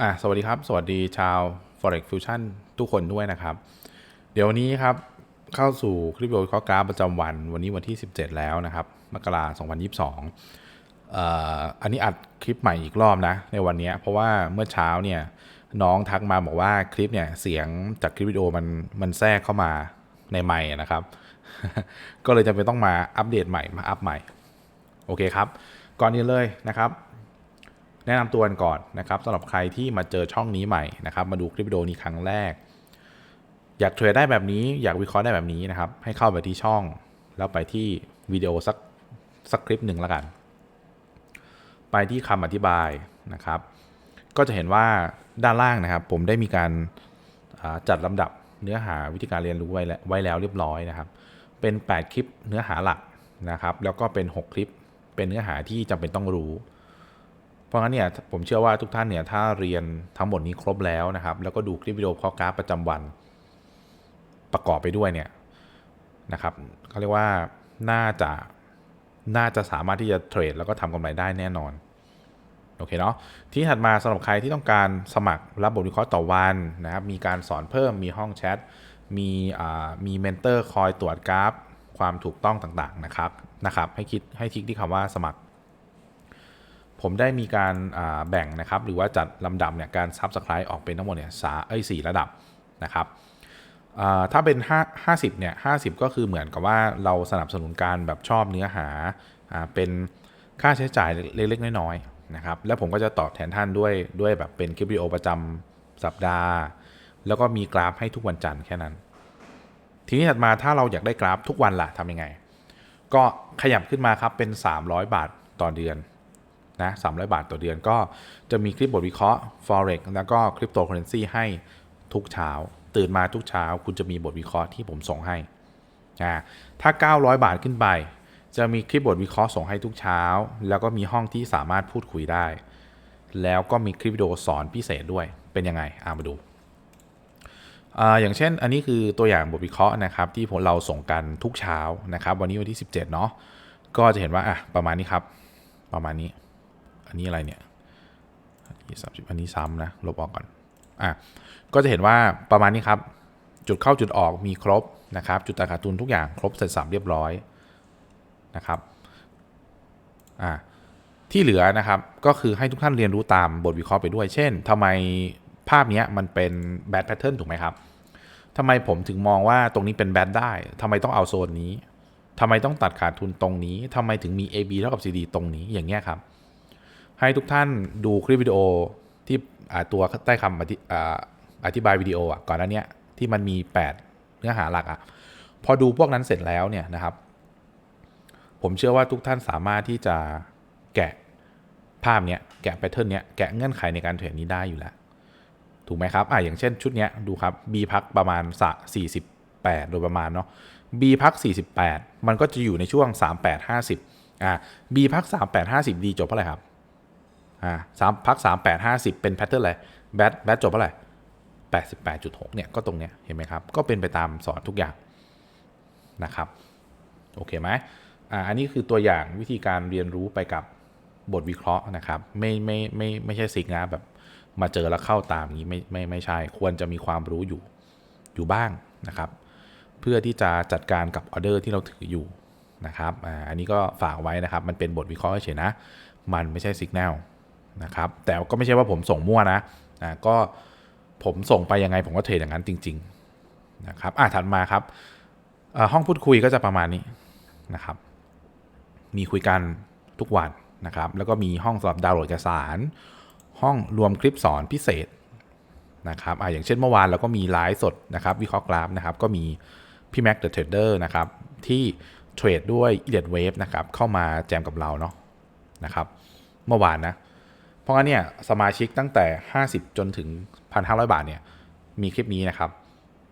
อะสวัสดีครับ สวัสดีชาว Forex Fusion ทุกคนด้วยนะครับ เดี๋ยววันนี้ครับ เข้าสู่คลิปวิดีโอวิเคราะห์กราฟประจำวัน วันนี้วันที่ 17 แล้วนะครับมกราคม2022เอ่ออันนี้อัดคลิปใหม่อีกรอบนะ ในวันนี้ เพราะว่าเมื่อเช้าเนี่ยน้องทักมาบอกว่าคลิปเนี่ยเสียงจากคลิปวิดีโอมันมันแทรกเข้ามาในไมค์นะครับ ก็เลยจำเป็นต้องมาอัปเดตใหม่มาอัพใหม่ โอเคครับ ก่อนอื่นเลยนะครับ แนะนำตัวกันก่อนนะครับสำหรับใครที่มาเจอช่องนี้ใหม่นะครับมาดูคลิปวิดีโอนี้ครั้งแรก อยากเทรดได้แบบนี้อยากวิเคราะห์ได้แบบนี้นะครับให้เข้าไปที่ช่อง แล้วไปที่วิดีโอสักสักคลิปหนึ่งแล้วกัน ไปที่คำอธิบายนะครับ ก็จะเห็นว่าด้านล่างนะครับ ผมได้มีการาจัดลำดับเนื้อหาวิธีการเรียนรู้ไว้แล้วไว้แล้วเรียบร้อยนะครับ เป็น 8 คลิปเนื้อหาหลักนะครับ แล้วก็เป็น 6 คลิปเป็นเนื้อหาที่จำเป็นต้องรู้ เพราะงั้นเนี่ยผมเชื่อว่าทุกท่านเนี่ยถ้าเรียนทั้งหมดนี้ครบแล้วนะครับ แล้วก็ดูคลิปวิดีโอข้อกราฟประจำวัน ประกอบไปด้วยเนี่ยนะครับเขาเรียกว่าน่าจะน่าจะสามารถที่จะเทรดแล้วก็ทำกำไรได้แน่นอนโอเคเนาะที่ถัดมาสำหรับใครที่ต้องการสมัครรับบทวิเคราะห์ต่อวันนะครับมีการสอนเพิ่มมีห้องแชทมีอ่ามีเมนเตอร์คอยตรวจกราฟ ความถูกต้องต่างๆนะครับนะครับให้คิดให้ทิกที่คำว่าสมัคร ผมได้มีการแบ่งนะครับ หรือว่าจัดลำดับเนี่ยการ Subscribe ออกเป็นทั้งหมดเนี่ยสาเอ้สระดับนะครับถ้าเป็น 5 50เนี่ย50 ก็คือเหมือนกับว่าเราสนับสนุนการแบบชอบเนื้อหาอ่าเป็นค่าใช้จ่ายเล็กๆ น้อยๆนะครับ แล้วผมก็จะตอบแทนท่านด้วยด้วยแบบเป็นคลิปวิดีโอประจำสัปดาห์ แล้วก็มีกราฟให้ทุกวันจันทร์แค่นั้น ทีนี้ถัดมาถ้าเราอยากได้กราฟทุกวันล่ะทำยังไง ก็ขยับขึ้นมาครับเป็น 300 บาทต่อเดือน นะ300บาทต่อเดือนก็จะมีคลิปบทวิเคราะห์ forex แล้วก็คริปโตเคอเรนซีให้ทุกเช้า ตื่นมาทุกเช้า คุณจะมีบทวิเคราะห์ที่ผมส่งให้อ่าถ้า 900 บาทขึ้นไป จะมีคลิปบทวิเคราะห์ส่งให้ทุกเช้า แล้วก็มีห้องที่สามารถพูดคุยได้ แล้วก็มีคลิปวิดีโอสอนพิเศษด้วยเป็นยังไงอามาดูอย่างเช่นอันนี้คือตัวอย่างบทวิเคราะห์นะครับที่ผมเราส่งกันทุกเช้านะครับ วันนี้วันที่ 17 เนาะก็จะเห็นว่าอะประมาณนี้ครับ ประมาณนี้ นนี้อะไรเนี่ยอันนี้30อันนี้ซ้ำนะ ลบออกก่อน อะ ก็จะเห็นว่าประมาณนี้ครับ จุดเข้าจุดออกมีครบนะครับ จุดตัดขาดทุนทุกอย่างครบเสร็จสับเรียบร้อยนะครับ อ่าที่เหลือนะครับก็คือให้ทุกท่านเรียนรู้ตามบทวิเคราะห์ไปด้วย เช่นทำไมภาพนี้มันเป็นแบ d แพทเทิร์นถูกไหมครับทำไมผมถึงมองว่าตรงนี้เป็นแบดได้ทำไมต้องเอาโซนนี้ทำไมต้องตัดขาดทุนตรงนี้ทำไมถึงมี AB เท่ากับ CD ตรงนี้อย่างเงี้ยครับ ให้ทุกท่านดูคลิปวิดีโอที่ตัวใต้คำอธิอ่าอธิบายวิดีโออะก่อนหน้านี้ที่มันมี 8 เนื้อหาหลักอะพอดูพวกนั้นเสร็จแล้วเนี่ยนะครับ ผมเชื่อว่าทุกท่านสามารถที่จะแกะภาพเนี้ยแกะแพทเทิร์นเนี้ยแกะเงื่อนไขในการเทรดนี้ได้อยู่แล้ว ถูกไหมครับอ่าอย่างเช่นชุดเนี้ยดูครับ B พักประมาณสะ48 โดยประมาณเนาะ B พัก48 มันก็จะอยู่ในช่วง 38 50อ่า B พัก38 50 ดีจบเท่าไหร่ครับ อ่าสามพัก38 50เป็นแพทเทิร์นอะไรแบทแบทจบเท่าไหร่88.6เนี่ยก็ตรงเนี้ยเห็นไหมครับ ก็เป็นไปตามสอนทุกอย่างนะครับ โอเคไหมอ่าอันนี้คือตัวอย่างวิธีการเรียนรู้ไปกับบทวิเคราะห์นะครับ ไม่ไม่ไม่ไม่ใช่สิกนะแบบมาเจอแล้วเข้าตามนี้ไม่ไม่ไม่ใช่ ควรจะมีความรู้อยู่อยู่บ้างนะครับ เพื่อที่จะจัดการกับออเดอร์ที่เราถืออยู่นะครับ อ่า อันนี้ก็ฝากไว้นะครับ มันเป็นบทวิเคราะห์เฉยนะ มันไม่ใช่สัญญาณ นะครับแต่ก็ไม่ใช่ว่าผมส่งมั่วนะอ่าก็ผมส่งไปยังไงผมก็เทรดอย่างนั้นจริงๆนะครับอ่าถัดมาครับอ่าห้องพูดคุยก็จะประมาณนี้นะครับ มีคุยกันทุกวันนะครับ แล้วก็มีห้องสำหรับดาวน์โหลดเอกสาร ห้องรวมคลิปสอนพิเศษนะครับอ่าอย่างเช่นเมื่อวานเราก็มีไลฟ์สดนะครับวิเคราะห์กราฟนะครับ ก็มีพี่แม็กเดอะเทรดเดอร์นะครับที่เทรดด้วย e l i t Wave นะครับเข้ามาแจมกับเราเนาะนะครับ เมื่อวานนะ เพราะงั้นเนี่ยสมาชิกตั้งแต่ 50 จนถึง 1,500 บาทเนี่ยมีคลิปนี้นะครับ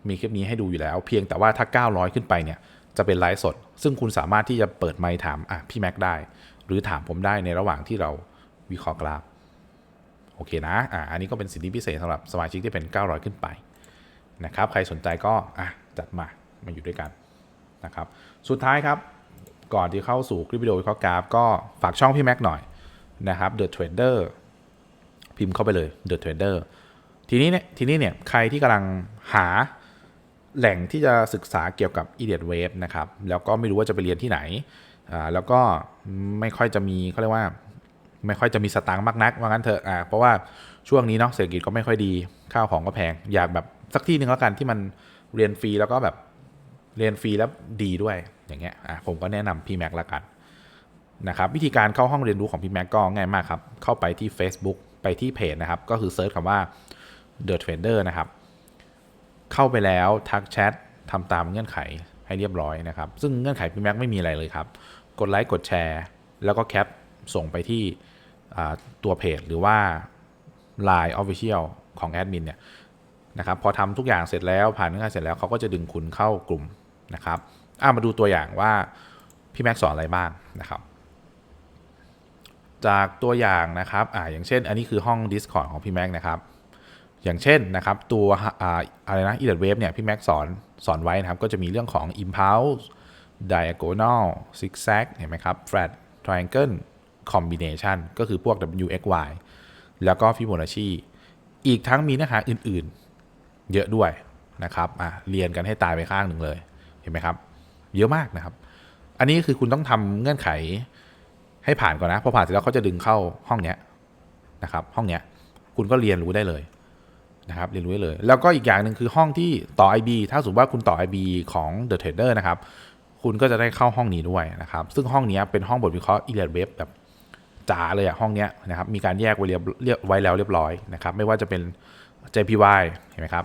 มีคลิปนี้ให้ดูอยู่แล้ว เพียงแต่ว่าถ้า 900 ขึ้นไปเนี่ยจะเป็นไลฟ์สด ซึ่งคุณสามารถที่จะเปิดไมค์ถามอะพี่แม็กได้ หรือถามผมได้ในระหว่างที่เราวิเคราะห์กราฟโอเคนะอ่าอันนี้ก็เป็นสิทธิพิเศษสำหรับสมาชิกที่เป็น 900 ขึ้นไปนะครับใครสนใจก็อะจัดมามาอยู่ด้วยกันนะครับสุดท้ายครับก่อนที่เข้าสู่คลิปวิดีโอวิเคราะห์กราฟก็ฝากช่องพี่แม็กหน่อยนะครับ The Trader พิมพ์เข้าไปเลย The Trader ทีนี้เนี่ยทีนี้เนี่ยใครที่กำลังหาแหล่งที่จะศึกษาเกี่ยวกับ Idiot Wave นะครับ แล้วก็ไม่รู้ว่าจะไปเรียนที่ไหนอ่าแล้วก็ไม่ค่อยจะมีเขาเรียกว่า ไม่ค่อยจะมีสตางค์มากนัก ว่างั้นเถอะอ่าเพราะว่าช่วงนี้เนาะเศรษฐกิจก็ไม่ค่อยดีข้าวของก็แพง อยากแบบสักที่หนึ่งแล้วกันที่มันเรียนฟรีแล้วก็แบบเรียนฟรีแล้วดีด้วยอย่างเงี้ยอะผมก็แนะนำพี่แม็กละกันนะครับวิธีการเข้าห้องเรียนรู้ของพี่แม็กก็ง่ายมากครับ เข้าไปที่ Facebook ไปที่เพจนะครับ ก็คือเซิร์ชคำว่า The Trader นะครับ เข้าไปแล้วทักแชททำตามเงื่อนไขให้เรียบร้อยนะครับ ซึ่งเงื่อนไขพี่แม็กไม่มีอะไรเลยครับ กดไลค์กดแชร์ แล้วก็แคปส่งไปที่ตัวเพจหรือว่า Line Official ของแอดมินเนี่ยนะครับพอทำทุกอย่างเสร็จแล้วผ่านเงื่อนไขเสร็จแล้วเขาก็จะดึงคุณเข้ากลุ่มนะครับอ่ามาดูตัวอย่างว่าพี่แม็กสอนอะไรบ้างนะครับ จากตัวอย่างนะครับอ่าอย่างเช่น อันนี้คือห้อง Discord ของพี่แม็กนะครับ อย่างเช่นนะครับตัวอ่าอะไรนะ e d Wave เนี่ยพี่แม็กสอนสอนไว้นะครับ ก็จะมีเรื่องของ impulse diagonal zigzag เห็นไหมครับ flat triangle combination ก็คือพวก w x y แล้วก็ Fibonacci อีกทั้งมีเนื้อหาอื่นๆ เยอะด้วยนะครับอะเรียนกันให้ตายไปข้างหนึ่งเลย เห็นไหมครับ เยอะมากนะครับ อันนี้คือคุณต้องทำเงื่อนไข ให้ผ่านก่อนนะพอผ่านเสร็จแล้วเขาจะดึงเข้าห้องเนี้ยนะครับ ห้องเนี้ยคุณก็เรียนรู้ได้เลยนะครับเรียนรู้ได้เลย แล้วก็อีกอย่างหนึ่งคือห้องที่ต่อ IB ถ้าสมมติว่าคุณต่อ IB ของ The Trader นะครับ คุณก็จะได้เข้าห้องนี้ด้วยนะครับ ซึ่งห้องนี้เป็นห้องบทวิเคราะห์ e l i t Web แบบจ๋าเลยอะห้องเนี้ยนะครับมีการแยกไว้เรียบเรียบไว้แล้วเรียบร้อยนะครับไม่ว่าจะเป็น JPY เห็นไหมครับ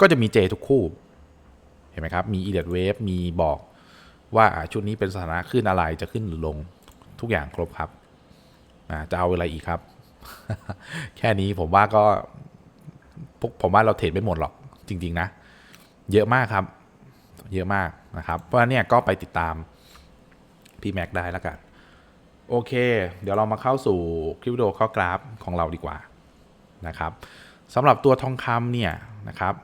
ก็จะมี J ทุกคู่ เห็นไหมครับ มี e l i t Wave มีบอกว่าชุดนี้เป็นสถานะขึ้นอะไรจะขึ้นหรือลง ทุกอย่างครบครับจะเอาอะไรอีกครับ แค่นี้ผมว่าก็ผมว่าเราเทรดไม่หมดหรอกจริง ๆ นะ เยอะมากครับ เยอะมากนะครับ เพราะเนี่ยก็ไปติดตามพี่แม็กได้แล้วกัน โอเค เดี๋ยวเรามาเข้าสู่คลิปวิดีโอข้อกราฟของเราดีกว่านะครับสำหรับตัวทองคำเนี่ยนะครับ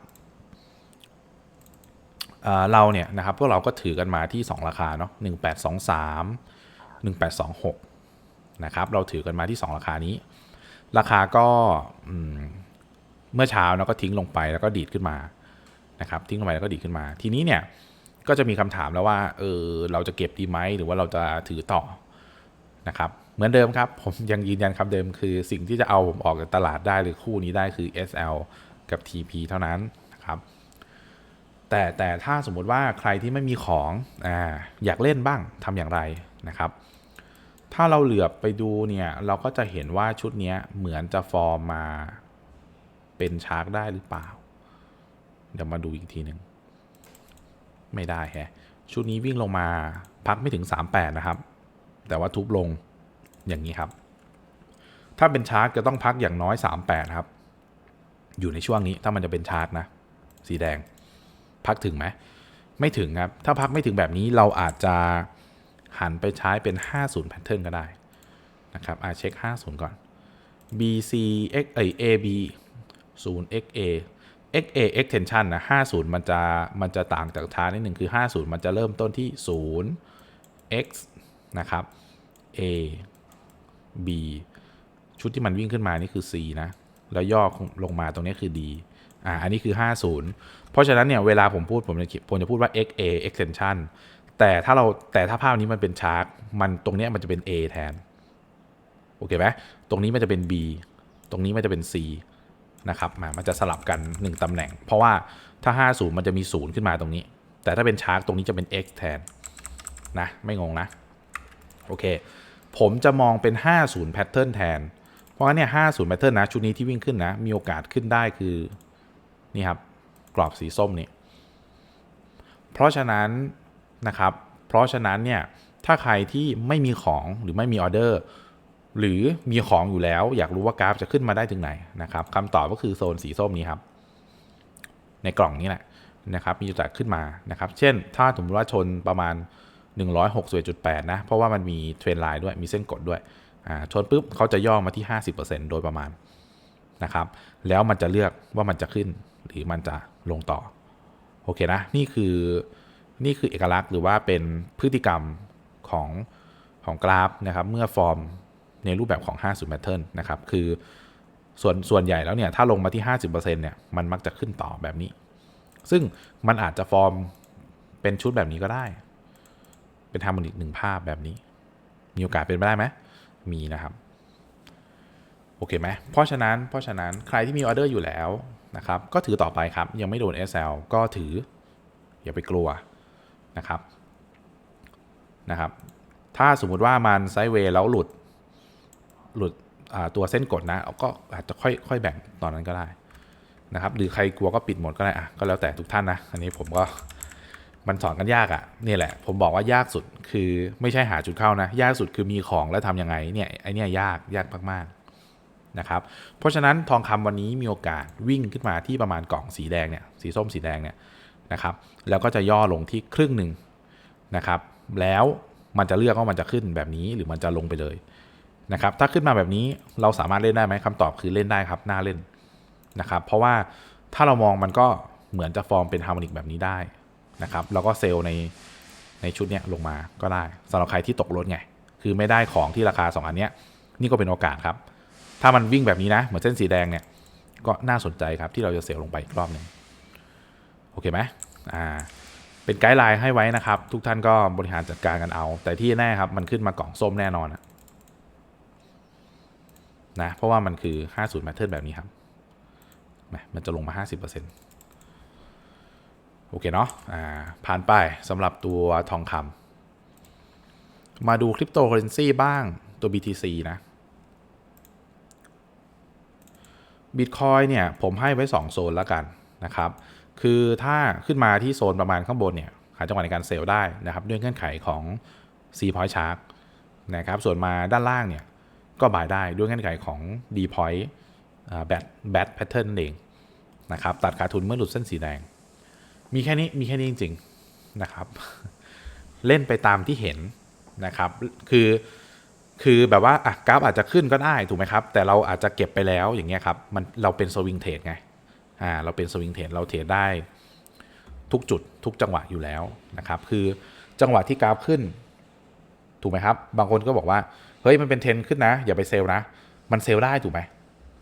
เเราเนี่ยนะครับพวกเราก็ถือกันมาที่ 2 ราคาเนาะ1823 1826นะครับเราถือกันมาที่ 2 ราคานี้ ราคาก็เมื่อเช้าเนาะก็ทิ้งลงไปแล้วก็ดีดขึ้นมานะครับทิ้งลงไปแล้วก็ดีดขึ้นมา ทีนี้เนี่ยก็จะมีคำถามแล้วว่าเออเราจะเก็บดีไหมหรือว่าเราจะถือต่อนะครับเหมือนเดิมครับ ผมยังยืนยันคำเดิมคือสิ่งที่จะเอาผมออกจากตลาดได้หรือคู่นี้ได้คือ SL กับ TP เท่านั้นนะครับแต่แต่ถ้าสมมุติว่าใครที่ไม่มีของอ่าอยากเล่นบ้างทำอย่างไรนะครับ ถ้าเราเหลือบไปดูเนี่ยเราก็จะเห็นว่าชุดนี้เหมือนจะฟอร์มมาเป็นชาร์กได้หรือเปล่า เดี๋ยวมาดูอีกทีหนึ่งไม่ได้แฮะ ชุดนี้วิ่งลงมาพักไม่ถึง 38 นะครับ แต่ว่าทุบลงอย่างนี้ครับ ถ้าเป็นชาร์กจะต้องพักอย่างน้อย 38 ครับ อยู่ในช่วงนี้ถ้ามันจะเป็นชาร์กนะ สีแดง พักถึงไหมไม่ถึงครับ ถ้าพักไม่ถึงแบบนี้เราอาจจะ หันไปใช้เป็น 50 pattern ก็ได้นะครับอ่าเช็ค 50 ก่อน BC X เอ AB 0 XA XA extension นะ50 มันจะมันจะต่างจากชานิดหนึ่งคือ 50 มันจะเริ่มต้นที่ 0 X นะครับ A B ชุดที่มันวิ่งขึ้นมานี่คือ C นะ แล้วย่อลงมาตรงนี้คือ D อ่า อันนี้คือ 50 เพราะฉะนั้นเนี่ย เวลาผมพูด ผมจะผมจะพูดว่า XA extension แต่ถ้าเราแต่ถ้าภาพนี้มันเป็นชาร์กมันตรงนี้มันจะเป็น A แทน โอเคไหมตรงนี้มันจะเป็น B ตรงนี้มันจะเป็น C นะครับมามันจะสลับกัน 1 ตำแหน่ง เพราะว่าถ้า 50 มันจะมี 0 ขึ้นมาตรงนี้ แต่ถ้าเป็นชาร์กตรงนี้จะเป็น X แทนนะ ไม่งงนะ โอเค ผมจะมองเป็น 50 pattern แทน เพราะงั้นเนี่ย 50 pattern นะ ชุดนี้ที่วิ่งขึ้นนะ มีโอกาสขึ้นได้คือ นี่ครับ กรอบสีส้มนี่ เพราะฉะนั้น นะครับ เพราะฉะนั้นเนี่ยถ้าใครที่ไม่มีของหรือไม่มีออเดอร์หรือมีของอยู่แล้ว อยากรู้ว่ากราฟจะขึ้นมาได้ถึงไหนนะครับคำตอบก็คือโซนสีส้มนี้ครับ ในกล่องนี้แหละนะครับ มีโอกาสขึ้นมานะครับ เช่น ถ้าสมมติว่าชนประมาณ 161.8 นะ เพราะว่ามันมีเทรนไลน์ด้วยมีเส้นกดด้วยชนปุ๊บเขาจะย่อมาที่ 50%โดยประมาณนะครับ แล้วมันจะเลือกว่ามันจะขึ้นหรือมันจะลงต่อ โอเคนะ นี่คือ นี่คือเอกลักษณ์หรือว่าเป็นพฤติกรรมของของกราฟนะครับเมื่อฟอร์มในรูปแบบของ 50 pattern นะครับคือส่วนส่วนใหญ่แล้วเนี่ยถ้าลงมาที่ 50%เนี่ยมันมักจะขึ้นต่อแบบนี้ ซึ่งมันอาจจะฟอร์มเป็นชุดแบบนี้ก็ได้ เป็นทำมันอีกหนึ่งภาพแบบนี้ มีโอกาสเป็นไปได้ไหมมีนะครับ โอเคไหมเพราะฉะนั้นเพราะฉะนั้นใครที่มีออเดอร์อยู่แล้วนะครับก็ถือต่อไปครับ ยังไม่โดน SL ก็ถืออย่าไปกลัว นะครับนะครับ ถ้าสมมุติว่ามันไซด์เวย์แล้วหลุดหลุดตัวเส้นกดนะก็อาจจะค่อยค่อยแบ่งตอนนั้นก็ได้นะครับ หรือใครกลัวก็ปิดหมดก็ได้อะก็แล้วแต่ทุกท่านนะอันนี้ผมก็มันสอนกันยากอะ่ะนี่แหละ ผมบอกว่ายากสุดคือไม่ใช่หาจุดเข้านะ ยากสุดคือมีของแล้วทำยังไงเนี่ยไอเนี่ยยากยากมากๆนะครับ เพราะฉะนั้นทองคำวันนี้มีโอกาสวิ่งขึ้นมาที่ประมาณกล่องสีแดงเนี่ยสีส้มสีแดงเนี่ย นะครับ แล้วก็จะย่อลงที่ครึ่งหนึ่งนะครับ แล้วมันจะเลือกว่ามันจะขึ้นแบบนี้หรือมันจะลงไปเลยนะครับ ถ้าขึ้นมาแบบนี้เราสามารถเล่นได้ไหมคำตอบคือเล่นได้ครับ น่าเล่นนะครับ เพราะว่าถ้าเรามองมันก็เหมือนจะฟอร์มเป็นฮาร์โมนิกแบบนี้ได้นะครับ แล้วก็เซลล์ในในชุดเนี้ยลงมาก็ได้สำหรับใครที่ตกรถไง คือไม่ได้ของที่ราคา 2 อันเนี้ย นี่ก็เป็นโอกาสครับ ถ้ามันวิ่งแบบนี้นะ เหมือนเส้นสีแดงเนี่ย ก็น่าสนใจครับที่เราจะเซลล์ลงไปอีกรอบหนึ่ง โอเคไหมอ่าเป็นไกด์ไลน์ให้ไว้นะครับ ทุกท่านก็บริหารจัดการกันเอา แต่ที่แน่ครับ มันขึ้นมากล่องส้มแน่นอนนะเพราะว่ามันคือ 50 pattern แบบนี้ครับแหมมันจะลงมา 50%โอเคเนาะอ่าผ่านไปสำหรับตัวทองคำมาดูคริปโตเคอเรนซีบ้างตัว BTC นะ Bitcoin เนี่ย ผมให้ไว้ 2 โซนแล้วกันนะครับ คือถ้าขึ้นมาที่โซนประมาณข้างบนเนี่ยหาจังหวะในการเซลล์ได้นะครับ ด้วยเงื่อนไขของ C point shark นะครับส่วนมาด้านล่างเนี่ยก็บายได้ด้วยเงื่อนไขของ D point แบทแบทแพทเทิร์นเองนะครับตัดขาดทุนเมื่อหลุดเส้นสีแดง มีแค่นี้มีแค่นี้จริงๆนะครับเล่นไปตามที่เห็นนะครับ คือคือแบบว่าอะกราฟอาจจะขึ้นก็ได้ถูกไหมครับ แต่เราอาจจะเก็บไปแล้วอย่างเงี้ยครับมันเราเป็นสวิงเทรดไง อ่าเราเป็นสวิงเทรดเราเทรดได้ทุกจุดทุกจังหวะอยู่แล้วนะครับ คือจังหวะที่กราฟขึ้น ถูกไหมครับ บางคนก็บอกว่า เฮ้ยมันเป็นเทรนขึ้นนะ อย่าไปเซลล์นะ มันเซลล์ได้ถูกไหม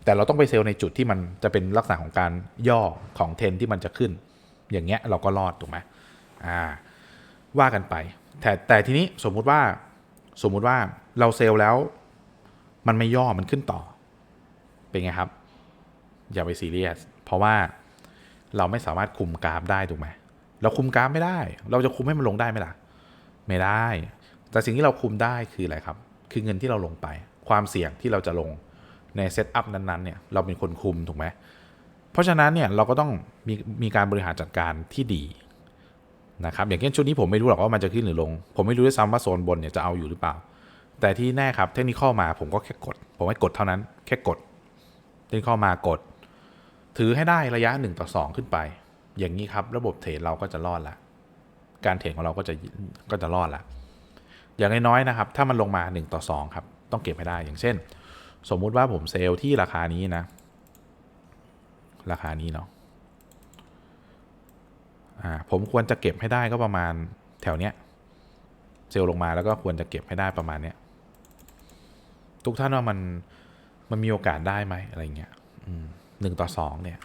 แต่เราต้องไปเซลล์ในจุดที่มันจะเป็นลักษณะของการย่อของเทรนที่มันจะขึ้น อย่างเงี้ยเราก็รอดถูกไหมอ่า ว่ากันไป แต่แต่ทีนี้สมมุติว่าสมมุติว่าเราเซลล์แล้ว มันไม่ย่อมันขึ้นต่อ เป็นไงครับ อย่าไปซีเรียส เพราะว่าเราไม่สามารถคุมกราฟได้ถูกไหมเราคุมกราฟไม่ได้ เราจะคุมให้มันลงได้ไหมล่ะ ไม่ได้ แต่สิ่งที่เราคุมได้คืออะไรครับ คือเงินที่เราลงไป ความเสี่ยงที่เราจะลงในเซตอัพนั้นๆเนี่ยเราเป็นคนคุมถูกไหมเพราะฉะนั้นเนี่ยเราก็ต้องมีมีการบริหารจัดการที่ดีนะครับอย่างเช่นชุดนี้ผมไม่รู้หรอกว่ามันจะขึ้นหรือลง ผมไม่รู้ด้วยซ้ำว่าโซนบนเนี่ยจะเอาอยู่หรือเปล่า แต่ที่แน่ครับเทคนิคข้อมาผมก็แค่กด ผมให้กดเท่านั้น แค่กดเทคนิคข้อมากด ถือให้ได้ระยะ 1 ต่อ 2 ขึ้นไป อย่างนี้ครับ ระบบเทรดเราก็จะรอดละการเทรดของเราก็จะก็จะรอดละอย่างน้อยๆนะครับ ถ้ามันลงมา 1 ต่อ 2 ครับ ต้องเก็บให้ได้อย่างเช่น สมมุติว่าผมเซลล์ที่ราคานี้นะ ราคานี้เนาะผมควรจะเก็บให้ได้ก็ประมาณแถวเนี้ยเซลล์ลงมาแล้วก็ควรจะเก็บให้ได้ประมาณเนี้ยทุกท่านว่ามันมันมีโอกาสได้ไหมอะไรเงี้ย อืม หนึ่งต่อสองเนี่ย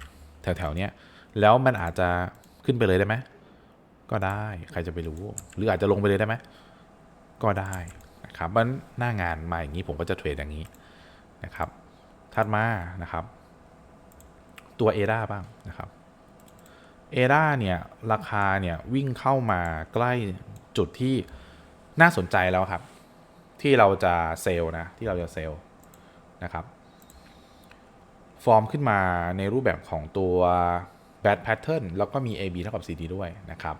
แถวๆเนี้ยแล้วมันอาจจะขึ้นไปเลยได้ไหมก็ได้ใครจะไปรู้ หรืออาจจะลงไปเลยได้ไหมก็ได้นะครับมันหน้างานมาอย่างนี้ผมก็จะเทรดอย่างนี้นะครับถัดมานะครับ ตัวเ a ด้าบ้างนะครับเอด้าเนี่ย ราคาเนี่ย วิ่งเข้ามาใกล้จุดที่น่าสนใจแล้วครับ ที่เราจะเซลนะ ที่เราจะเซลนะครับ ฟอร์มขึ้นมาในรูปแบบของตัว bad pattern แล้วก็มี AB เท่ากับ CD ด้วยนะครับ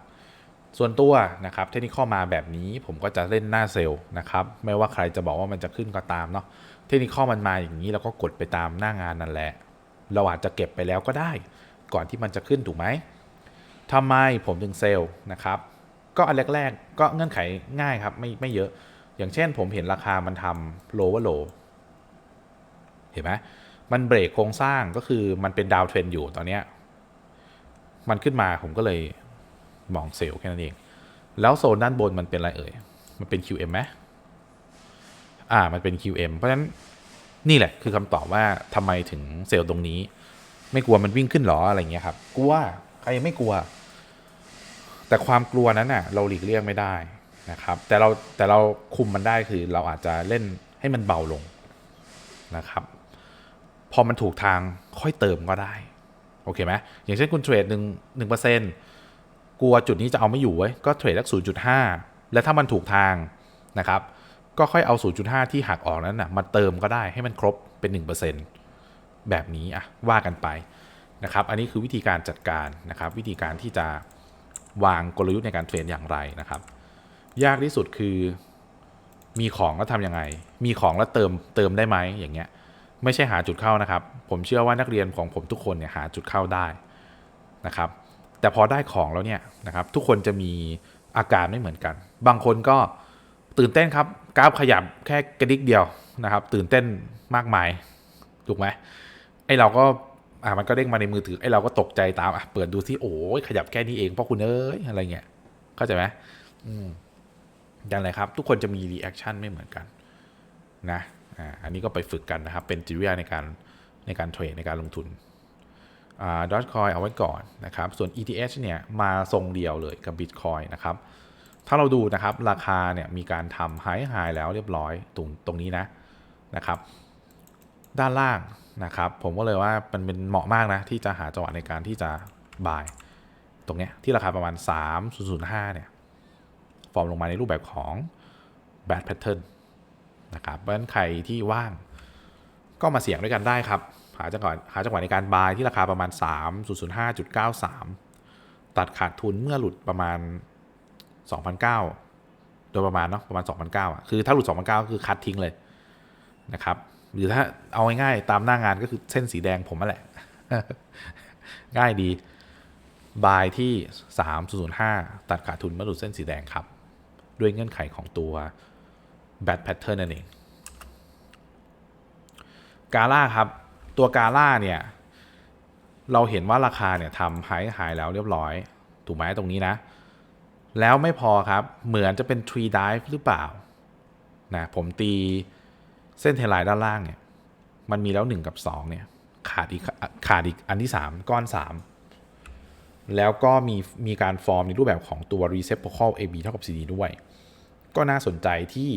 ส่วนตัวนะครับเทคนิคข้อมาแบบนี้ผมก็จะเล่นหน้าเซลล์นะครับ ไม่ว่าใครจะบอกว่ามันจะขึ้นก็ตามเนาะเทคนิคข้อมันมาอย่างนี้เราก็กดไปตามหน้างานนั่นแหละ เราอาจจะเก็บไปแล้วก็ได้ ก่อนที่มันจะขึ้นถูกไหมทำไมผมถึงเซลล์นะครับ ก็อันแรกๆก็เงื่อนไขง่ายครับไม่ไม่เยอะ อย่างเช่นผมเห็นราคามันทำ lower low เห็นไหม มันเบรกโครงสร้างก็คือมันเป็นดาวเทรนอยู่ตอนเนี้ยมันขึ้นมาผมก็เลยมองเซลล์แค่นั้นเอง แล้วโซนด้านบนมันเป็นอะไรเอ่ย มันเป็น QM ไหมอ่า มันเป็น QM เพราะฉะนั้นนี่แหละคือคำตอบว่าทำไมถึงเซลล์ตรงนี้ ไม่กลัวมันวิ่งขึ้นหรออะไรเงี้ยครับ กลัวใครยังไม่กลัว แต่ความกลัวนั้นน่ะ เราหลีกเลี่ยงไม่ได้นะครับ แต่เราแต่เราคุมมันได้คือเราอาจจะเล่นให้มันเบาลงนะครับ พอมันถูกทางค่อยเติมก็ได้ โอเคไหมอย่างเช่นคุณเทรดหนึ่งหนึ่งเปอร์เซ็นกลัวจุดนี้จะเอาไม่อยู่ไว้ก็เทรดสักศูนย์จุดห้าแล้วถ้ามันถูกทางนะครับ ก็ค่อยเอา 0.5 ที่หักออกนั้นนะมาเติมก็ได้ให้มันครบเป็น 1%แบบนี้อะว่ากันไปนะครับ อันนี้คือวิธีการจัดการนะครับ วิธีการที่จะวางกลยุทธ์ในการเทรดอย่างไรนะครับ ยากที่สุดคือมีของแล้วทำยังไง มีของแล้วเติมเติมได้ไหมอย่างเงี้ย ไม่ใช่หาจุดเข้านะครับ ผมเชื่อว่านักเรียนของผมทุกคนเนี่ยหาจุดเข้าได้นะครับ แต่พอได้ของแล้วเนี่ยนะครับ ทุกคนจะมีอาการไม่เหมือนกัน บางคนก็ตื่นเต้นครับกราฟขยับแค่กระดิกเดียวนะครับ ตื่นเต้นมากมายถูกไหมไอเราก็อ่ามันก็เด้งมาในมือถือไอเราก็ตกใจตามอะเปิดดูที่โอ้ยขยับแค่นี้เองพราะคุณเอ้ยอะไรเงี้ยเข้าใจไหมอืมอย่างไรครับ ทุกคนจะมีรีแอคชั่นไม่เหมือนกันนะ อันนี้ก็ไปฝึกกันนะครับ เป็นจิตวิทยาในการในการเทรดในการลงทุนดอทคอยเอาไว้ก่อนนะครับ ส่วน ETH เนี่ยมาทรงเดียวเลยกับ Bitcoin นะครับ ถ้าเราดูนะครับราคาเนี่ยมีการทำไฮไฮแล้วเรียบร้อยตรงตรงนี้นะนะครับ ด้านล่างนะครับผมก็เลยว่ามันเป็นเหมาะมากนะ ที่จะหาจังหวะในการที่จะบายตรงเนี้ยที่ราคาประมาณ 3005เนี่ยฟอร์มลงมาในรูปแบบของ bad pattern นะครับเพราะฉะนั้นใครที่ว่างก็มาเสี่ยงด้วยกันได้ครับ หาจังหวะหาจังหวะในการบายที่ราคาประมาณ 3.05.93 ตัดขาดทุนเมื่อหลุดประมาณ 2,009โดยประมาณเนาะประมาณ 2,009อะคือถ้าหลุด 2,009ก็คือคัดทิ้งเลยนะครับหรือถ้าเอาง่ายๆตามหน้างานก็คือเส้นสีแดงผมนั่นแหละ ง่ายดี บายที่ 3005ตัดขาดทุนเมื่อหลุดเส้นสีแดงครับ ด้วยเงื่อนไขของตัว bad pattern นั่นเองกาล่าครับ ตัวกาล่าเนี่ย เราเห็นว่าราคาเนี่ยทำไฮไฮแล้วเรียบร้อย ถูกไหมตรงนี้นะ แล้วไม่พอครับ เหมือนจะเป็น tree dive หรือเปล่านะผมตีเส้นเทไลน์ด้านล่างเนี่ย มันมีแล้ว 1 กับ 2 เนี่ย ขาดอีกขาดอีกอันที่ 3 ก้อน 3 แล้วก็มีมีการฟอร์มในรูปแบบของตัว reciprocal AB เท่ากับ CD ด้วย ก็น่าสนใจที่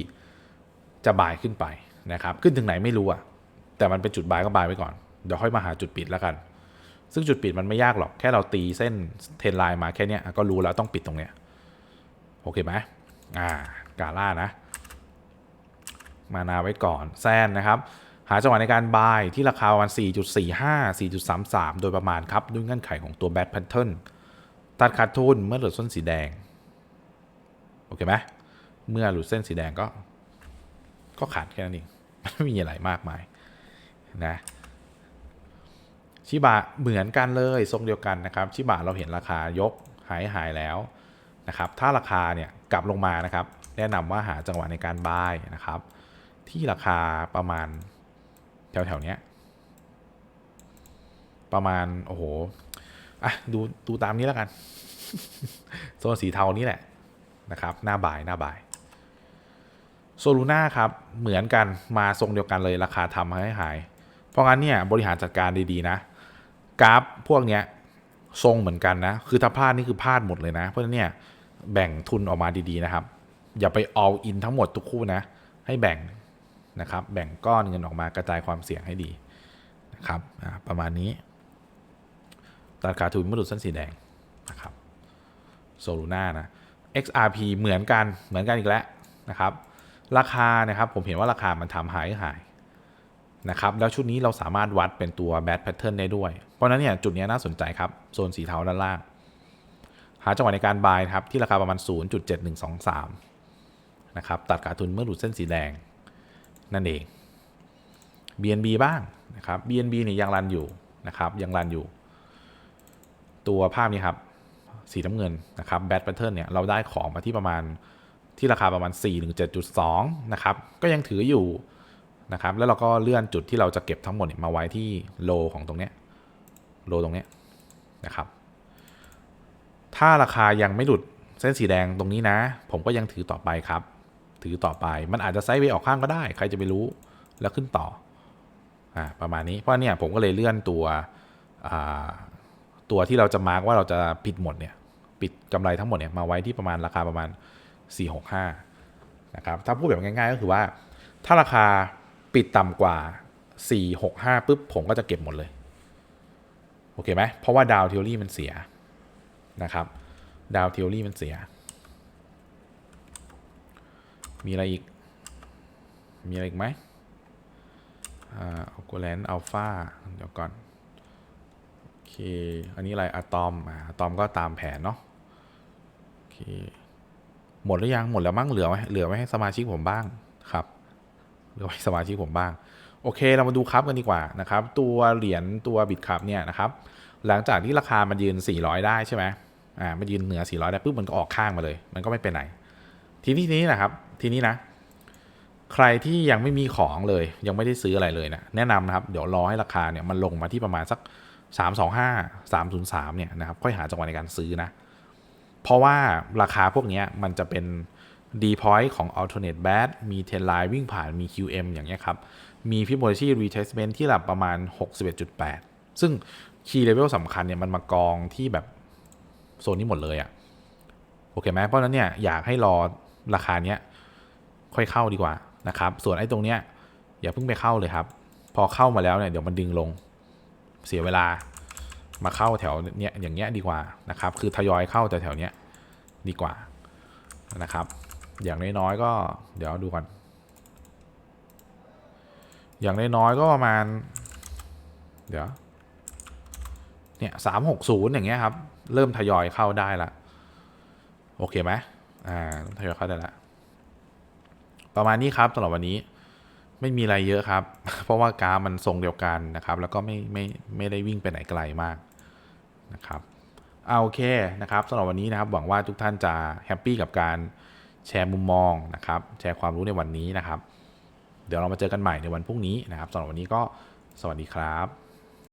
จะบายขึ้นไปนะครับขึ้นถึงไหนไม่รู้อะแต่มันเป็นจุดบายก็บายไว้ก่อน เดี๋ยวค่อยมาหาจุดปิดแล้วกัน ซึ่งจุดปิดมันไม่ยากหรอกแค่เราตีเส้นเทนไลน์มาแค่นี้ก็รู้แล้วต้องปิดตรงเนี้ยโอเคไหมอ่ากาล่านะ มานาไว้ก่อนแซนนะครับ หาจังหวะในการบายที่ราคาประมาณ 4.45 4.33 โดยประมาณครับ ด้วยเงื่อนไขของตัว bad pattern ตัดขาดทุนเมื่อหลุดเส้นสีแดง โอเคไหมเมื่อหลุดเส้นสีแดงก็ ก็ขาดแค่นั้นเองไม่มีอะไรมากมายนะชิบะเหมือนกันเลยทรงเดียวกันนะครับชิบะเราเห็นราคายกหายหายแล้วนะครับถ้าราคาเนี่ยกลับลงมานะครับ แนะนำว่าหาจังหวะในการบายนะครับ ที่ราคาประมาณแถวๆเนี้ยประมาณโอ้โหอะดูดูตามนี้แล้วกัน โซนสีเทานี้แหละนะครับ หน้าบ่ายหน้าบ่าย โซลูน่าครับ เหมือนกันมาทรงเดียวกันเลยราคาทำให้หาย เพราะงั้นเนี่ยบริหารจัดการดีๆนะ กราฟพวกเนี้ยทรงเหมือนกันนะ คือถ้าพลาดนี่คือพลาดหมดเลยนะ เพราะฉะนั้นเนี่ยแบ่งทุนออกมาดีๆนะครับ อย่าไป all in ทั้งหมดทุกคู่นะ ให้แบ่งนะครับ แบ่งก้อนเงินออกมากระจายความเสี่ยงให้ดีนะครับประมาณนี้ตัดขาทุนมุดเส้นสีแดงนะครับโซลูน่านะ XRP เหมือนกันเหมือนกันอีกแล้วนะครับ ราคานะครับผมเห็นว่าราคามันทำหายหายนะครับแล้วชุดนี้เราสามารถวัดเป็นตัว bad pattern ได้ด้วย เพราะนั้นเนี่ยจุดนี้น่าสนใจครับ โซนสีเทาด้านล่าง หาจังหวะในการบายครับ ที่ราคาประมาณ 0.7123 นะครับ ตัดขาดทุนเมื่อหลุดเส้นสีแดง นั่นเอง BNB บ้างนะครับ BNB เนี่ยยังรันอยู่นะครับยังรันอยู่ ตัวภาพนี้ครับ สีน้ำเงินนะครับ bad pattern เนี่ยเราได้ของมาที่ประมาณ ที่ราคาประมาณ 417.2 นะครับ ก็ยังถืออยู่นะครับ แล้วเราก็เลื่อนจุดที่เราจะเก็บทั้งหมดมาไว้ที่โลของตรงเนี้ย โลตรงเนี้ยนะครับ ถ้าราคายังไม่หลุดเส้นสีแดงตรงนี้นะ ผมก็ยังถือต่อไปครับ ถือต่อไป มันอาจจะไซด์เวย์ออกข้างก็ได้ ใครจะไปรู้ แล้วขึ้นต่อ อ่า ประมาณนี้ เพราะเนี่ยผมก็เลยเลื่อนตัว อ่า ตัวที่เราจะมาร์กว่าเราจะปิดหมดเนี่ย ปิดกำไรทั้งหมดเนี่ยมาไว้ที่ประมาณราคาประมาณ 465นะครับถ้าพูดแบบง่าย ๆ ก็คือว่า ถ้าราคาปิดต่ำกว่า 465ปุ๊บผมก็จะเก็บหมดเลย โอเคไหมเพราะว่าดาวเทอรี่มันเสียนะครับดาวเทอรี่มันเสีย มีอะไรอีก มีอะไรอีกไหมอ่าอัลโกแลนอัลฟาเดี๋ยวก่อน โอเค อันนี้อะไรอะตอมอ่าอะตอมก็ตามแผนเนาะ โอเค หมดหรือยังหมดแล้วมั้งเหลือไว้เหลือไว้ให้สมาชิกผมบ้างครับเหลือไว้สมาชิกผมบ้าง โอเคเรามาดูครับกันดีกว่านะครับ ตัวเหรียญตัวบิตครับเนี่ยนะครับ หลังจากที่ราคามันยืน 400 ได้ใช่ไหมอ่ามันยืนเหนือ 400 ได้ปุ๊บมันก็ออกข้างมาเลย มันก็ไม่ไปไหนทีนี้ทีนี้นะครับ ทีนี้นะ ใครที่ยังไม่มีของเลย ยังไม่ได้ซื้ออะไรเลยนะแนะนำนะครับเดี๋ยวรอให้ราคาเนี่ยมันลงมาที่ประมาณสัก 325 303เนี่ยนะครับค่อยหาจังหวะในการซื้อนะ เพราะว่าราคาพวกนี้มันจะเป็น D point ของ alternate bad มี10 line วิ่งผ่านมี QM อย่างเงี้ยครับ มี Fibonacci retracement ที่ระดับประมาณ 61.8 ซึ่ง key level สำคัญเนี่ยมันมากองที่แบบโซนนี้หมดเลยอะโอเคไหมเพราะนั้นเนี่ยอยากให้รอราคาเนี้ยค่อยเข้าดีกว่านะครับ ส่วนไอ้ตรงเนี้ยอย่าเพิ่งไปเข้าเลยครับ พอเข้ามาแล้วเนี่ยเดี๋ยวมันดึงลงเสียเวลา มาเข้าแถวเนี้ยอย่างเงี้ยดีกว่านะครับ คือทยอยเข้าแต่แถวเนี้ยดีกว่านะครับ อย่างน้อยๆก็เดี๋ยวดูก่อนอย่างน้อยๆก็ประมาณ เดี๋ยวเนี่ยสามหกศูนย์อย่างเงี้ยครับ เริ่มทยอยเข้าได้ละโอเคไหมอ่าทยอยเข้าได้ละประมาณนี้ครับสำหรับวันนี้ไม่มีอะไรเยอะครับ เพราะว่ากราฟมันทรงเดียวกันนะครับ แล้วก็ไม่ไม่ไม่ได้วิ่งไปไหนไกลมาก นะครับเอาโอเคนะครับสำหรับวันนี้นะครับหวังว่าทุกท่านจะแฮปปี้กับการแชร์มุมมองนะครับ แชร์ความรู้ในวันนี้นะครับ เดี๋ยวเรามาเจอกันใหม่ในวันพรุ่งนี้นะครับสำหรับวันนี้ก็สวัสดีครับ